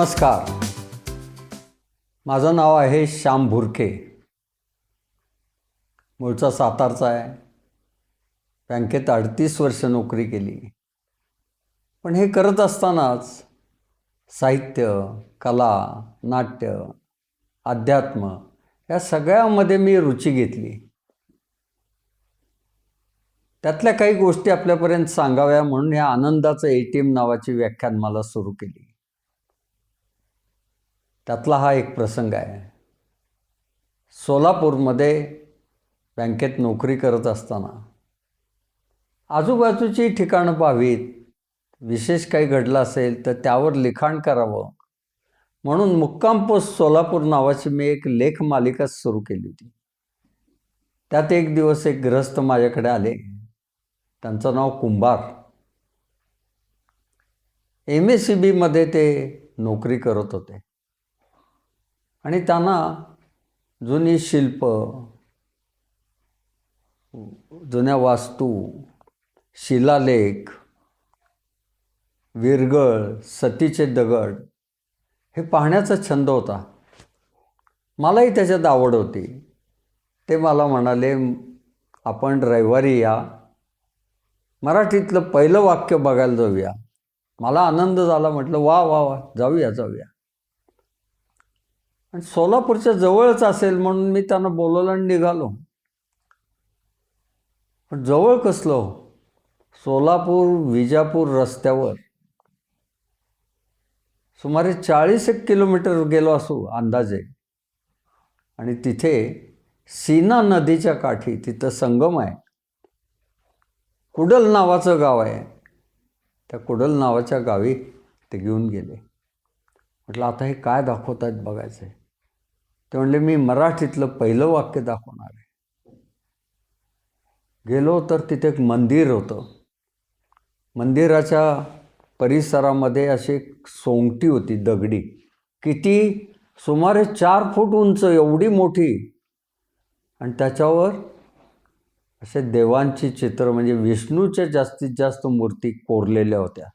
नमस्कार. माझं नाव आहे श्याम भुरके. मूळचा सातारचा आहे. बँकेत अडतीस वर्ष नोकरी केली. पण हे करत असतानाच साहित्य कला नाट्य अध्यात्म या सगळ्यामध्ये मी रुची घेतली. त्यातल्या काही गोष्टी आपल्यापर्यंत सांगाव्या म्हणून या आनंदाचं ए टी एम नावाची व्याख्यान मला सुरू केली. त्यातला हा एक प्रसंग आहे. सोलापूरमध्ये बँकेत नोकरी करत असताना आजूबाजूची ठिकाणं पाहावीत विशेष काही घडलं असेल तर त्यावर लिखाण करावं म्हणून मुक्काम पोस्ट सोलापूर नावाची मी एक लेख मालिका सुरू केली होती. त्यात एक दिवस एक ग्रस्त माझ्याकडे आले. त्यांचं नाव कुंभार. एम एस सी बीमध्ये ते नोकरी करत होते. आणि त्यांना जुनी शिल्प जुन्या वास्तू शिलालेख विरगळ सतीचे दगड हे पाहण्याचा छंद होता. मलाही त्याच्यात आवड होती. ते मला म्हणाले आपण रविवारी या. मराठीतलं पहिलं वाक्य बघायला जाऊया. मला आनंद झाला म्हटलं वा वा वा जाऊया जाऊया. आणि सोलापूरच्या जवळच असेल म्हणून मी त्यांना बोलवलं आणि निघालो. पण जवळ कसलो हो? सोलापूर विजापूर रस्त्यावर. सुमारे चाळीस एक किलोमीटर गेलो असू अंदाजे. आणि तिथे सीना नदीच्या काठी तिथं संगम आहे. कुडल नावाचं गाव आहे. त्या कुडल नावाच्या गावी ते घेऊन गेले. म्हटलं आता हे काय दाखवत आहेत बघायचं आहे? ते म्हणले मी मराठीतलं पहिलं वाक्य दाखवणार आहे. गेलो तर तिथे एक मंदिर होतं. मंदिराच्या परिसरामध्ये अशी एक सोंगटी होती दगडी. किती? सुमारे चार फूट उंच एवढी मोठी. आणि त्याच्यावर असे देवांची चित्र म्हणजे विष्णूच्या जास्तीत जास्त मूर्ती कोरलेल्या होत्या.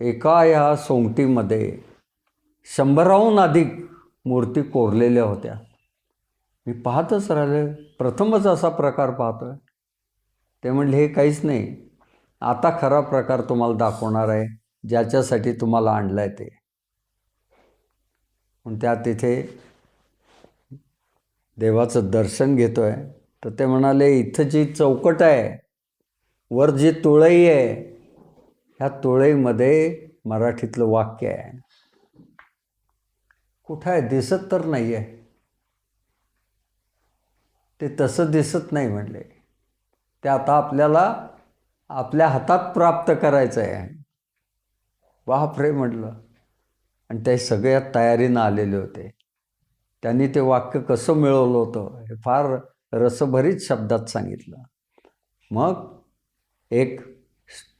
एका या सोंगटीमध्ये शंभराहून अधिक मूर्ती कोरलेल्या होत्या. मी पाहतच राहिले. प्रथमच असा प्रकार पाहतो आहे ते म्हणले हे काहीच नाही. आता खरा प्रकार तुम्हाला दाखवणार आहे. ज्याच्यासाठी तुम्हाला आणलं आहे ते. पण त्या तिथे देवाचं दर्शन घेतो आहे तर ते म्हणाले इथं जी चौकट आहे वर जी तुळई आहे ह्या तुळईमध्ये मराठीतलं वाक्य आहे. कुठं आहे दिसत तर नाही आहे ते तसं दिसत नाही म्हणले. ते आता आपल्याला आपल्या हातात प्राप्त करायचं आहे बापरे म्हटलं. आणि ते सगळ्या तयारीनं आलेले होते. त्यांनी ते वाक्य कसं मिळवलं होतं हे फार रसभरीत शब्दात सांगितलं. मग एक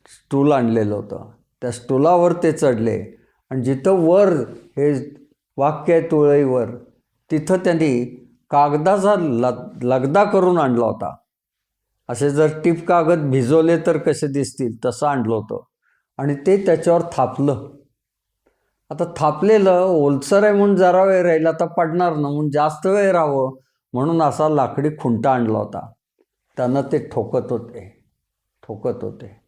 स्टूल आणलेलं होतं. त्या स्टूलावर ते चढले. आणि जिथं वर हे वाक्य आहे तुळईवर. तिथं त्यांनी कागदाचा लग लगदा करून आणला होता. असे जर टिप कागद भिजवले तर कसे दिसतील तसं आणलं होतं. आणि ते त्याच्यावर थापलं. आता थापलेलं ओलसर आहे म्हणून जरा वेळ राहील आता पडणार ना म्हणून जास्त वेळ राहावं म्हणून असा लाकडी खुंटा आणला होता. त्यांना ते ठोकत होते. ठोकत होते.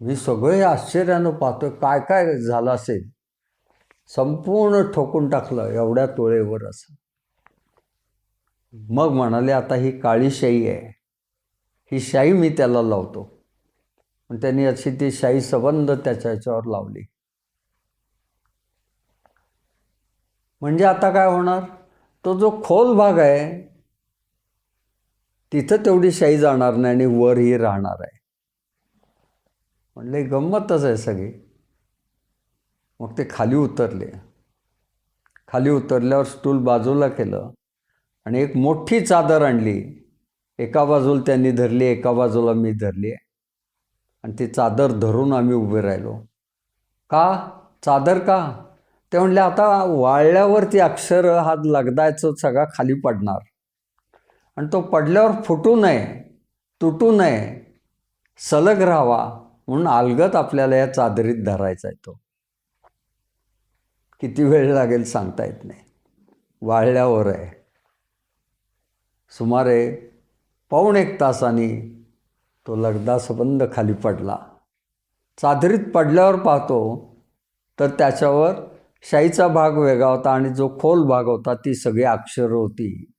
मी सगळे आश्चर्यानं पाहतोय काय काय झालं असेल? संपूर्ण ठोकून टाकलं एवढ्या तोळेवर असं. मग म्हणाले आता ही काळी शाई आहे. ही शाई मी त्याला लावतो. पण त्यांनी अशी ती शाई सबंध त्याच्या ह्याच्यावर लावली. म्हणजे आता काय होणार? तो जो खोल भाग आहे तिथं तेवढी शाई जाणार नाही आणि वर ही राहणार आहे. म्हणले गंमतच आहे सगळी. मग ते खाली उतरले. खाली उतरल्यावर स्टूल बाजूला केलं आणि एक मोठी चादर आणली. एका बाजूला त्यांनी धरली एका बाजूला मी धरली आणि ती चादर धरून आम्ही उभे राहिलो. का? चादर का? ते म्हणले आता वाळल्यावर ती अक्षर हा लगदायचं सगळा खाली पडणार. आणि तो पडल्यावर फुटू नये तुटू नये सलग राहावा म्हणून अलगत आपल्याला या चादरीत धरायचा आहे तो. किती वेळ लागेल सांगता येत नाही. वाळल्यावर आहे. सुमारे पाऊण एक तासाने तो लगदा सबंध खाली पडला. चादरीत पडल्यावर पाहतो तर त्याच्यावर शाईचा भाग वेगळा होता आणि जो खोल भाग होता ती सगळी अक्षरं होती.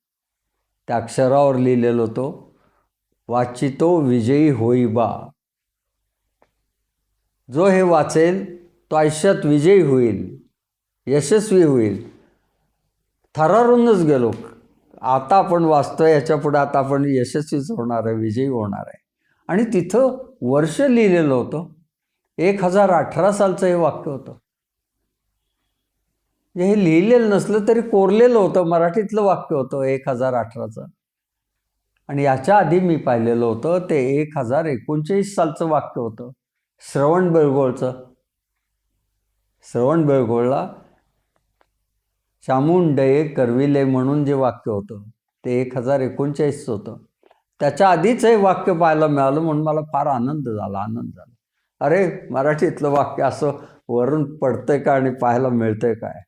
त्या अक्षरावर लिहिलेलं होतं वाचितो विजयी होई बा. जो हे वाचेल तो आयुष्यात विजयी होईल. यशस्वी होईल. थरारूनच गेलो. आता आपण वाचतोय याच्यापुढे आता आपण यशस्वीच होणार आहे विजयी होणार आहे. आणि तिथं वर्ष लिहिलेलं होतं. एक हजार अठरा सालचं हे वाक्य होतं. हे लिहिलेलं नसलं तरी कोरलेलं होतं मराठीतलं वाक्य होतं एक हजार अठराचं. आणि याच्या आधी मी पाहिलेलं होतं ते एक हजार एकोणचाळीस सालचं वाक्य होतं. श्रवण बेळगोळचं. श्रवण बेळगोळला शामुंडये करविले म्हणून जे वाक्य होतं ते एक हजार एकोणचाळीसचं होतं. त्याच्या आधीच हे वाक्य पाहायला मिळालं म्हणून मला फार आनंद झाला आनंद झाला. अरे मराठीतलं वाक्य असं वरून पडतंय का आणि पाहायला मिळतंय काय?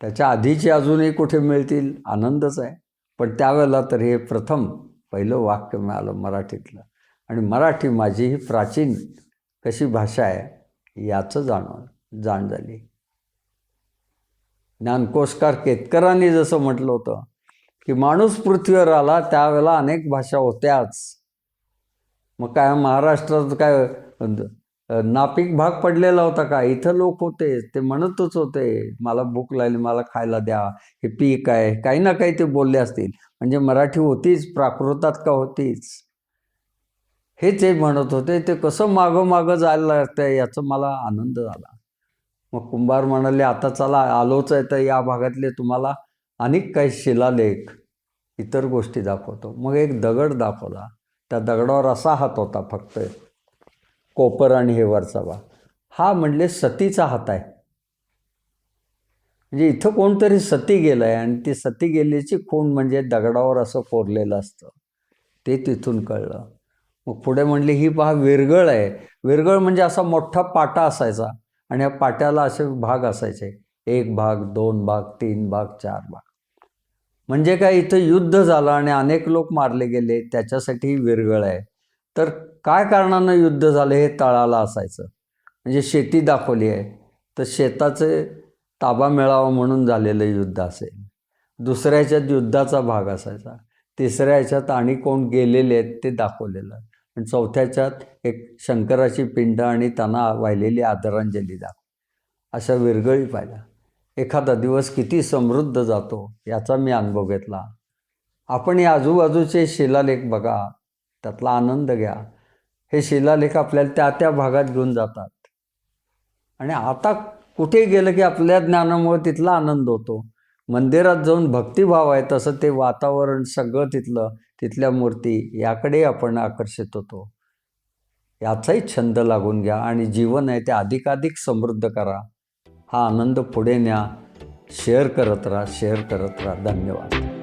त्याच्या आधीचे अजूनही कुठे मिळतील? आनंदच आहे. पण त्यावेळेला तर हे प्रथम पहिलं वाक्य मिळालं मराठीतलं. आणि मराठी माझी ही प्राचीन कशी भाषा आहे याचं जाणव जाण झाली. ज्ञानकोशकार केतकरांनी जसं म्हटलं होतं की माणूस पृथ्वीवर आला त्यावेळेला अनेक भाषा होत्याच. मग काय महाराष्ट्रात काय नापीक भाग पडलेला होता का? इथं लोक होते ते म्हणतच होते मला भूक लागली मला खायला द्या हे पीक आहे. काही ना काही ते बोलले असतील. म्हणजे मराठी होतीच प्राकृतात का होतीच? हे ते म्हणत होते. ते कसं मागं मागं जायला लागतं याचा मला आनंद झाला. मग कुंभार म्हणाले आता चला आलोच आहे तर या भागातले तुम्हाला अनेक काही शिलालेख इतर गोष्टी दाखवतो. मग एक दगड दाखवला. त्या दगडावर असा हात होता फक्त. कोपर आणि हे वरचा बा हा म्हणले सतीचा हात आहे. म्हणजे इथं कोणतरी सती गेलं आहे आणि ती सती गेल्याची खूण म्हणजे दगडावर असं कोरलेलं असतं. ते तिथून कळलं. मग पुढे म्हणले ही पहा विरगळ आहे. विरगळ म्हणजे असा मोठा पाटा असायचा. आणि या पाट्याला असे भाग असायचे. एक भाग दोन भाग तीन भाग चार भाग. म्हणजे काय इथं युद्ध झालं आणि अनेक लोक मारले गेले त्याच्यासाठी विरगळ आहे. तर काय कारणानं युद्ध झालं हे तळाला असायचं? म्हणजे शेती दाखवली आहे. तर शेताचे ताबा मिळावा म्हणून झालेलं युद्ध असेल. दुसऱ्या ह्याच्यात युद्धाचा भाग असायचा. तिसऱ्या ह्याच्यात आणि कोण गेलेले आहेत ते दाखवलेलं. आणि चौथ्याच्यात एक शंकराची पिंड आणि त्यांना वाहिलेली आदरांजली दाखव. अशा विरगळी पाहिल्या. एखादा दिवस किती समृद्ध जातो याचा मी अनुभव घेतला. आपण या आजूबाजूचे शिलालेख बघा. त्यातला आनंद घ्या. हे शिलालेख आपल्याला त्या त्या भागात घेऊन जातात. आणि आता कुठे गेलं की आपल्या ज्ञानामुळे तिथला आनंद होतो? मंदिरात जाऊन भक्तिभाव आहे तसं ते वातावरण सगळं तिथलं तिथल्या मूर्ती याकडे आपण आकर्षित होतो. याचाही छंद लागून घ्या आणि जीवन आहे ते अधिकाधिक समृद्ध करा. हा आनंद पुढे न्या. शेअर करत राहा शेअर करत राहा. धन्यवाद.